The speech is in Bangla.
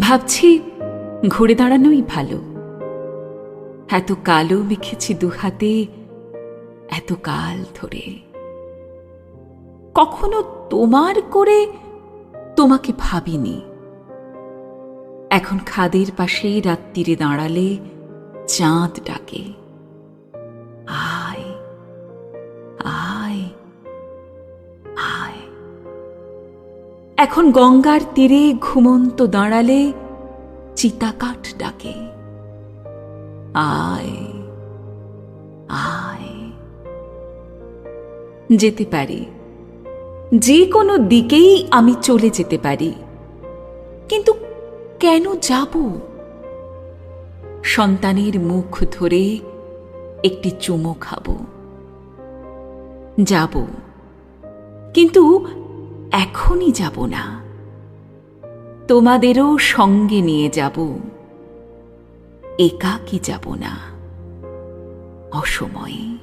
ভাবছি ঘুরে দাঁড়ানোই ভালো। এত কালো মেখেছি দুহাতে এত কাল ধরে। কখনো তোমার করে তোমাকে ভাবিনি। এখন খাদের পাশেই রাত্রিরে দাঁড়ালে চাঁদ ডাকে। এখন গঙ্গার তীরে ঘুমন্ত দাঁড়ালে চিতাকাঠ ডাকে। আয় আয়। যেতে পারি। যে কোনো দিকেই আমি চলে যেতে পারি। কিন্তু কেন যাব? সন্তানের মুখ ধরে একটি চুমো খাব। যাব। কিন্তু এখনই যাব না। তোমাদেরও সঙ্গে নিয়ে যাব। একাকী যাব না। অসময়ে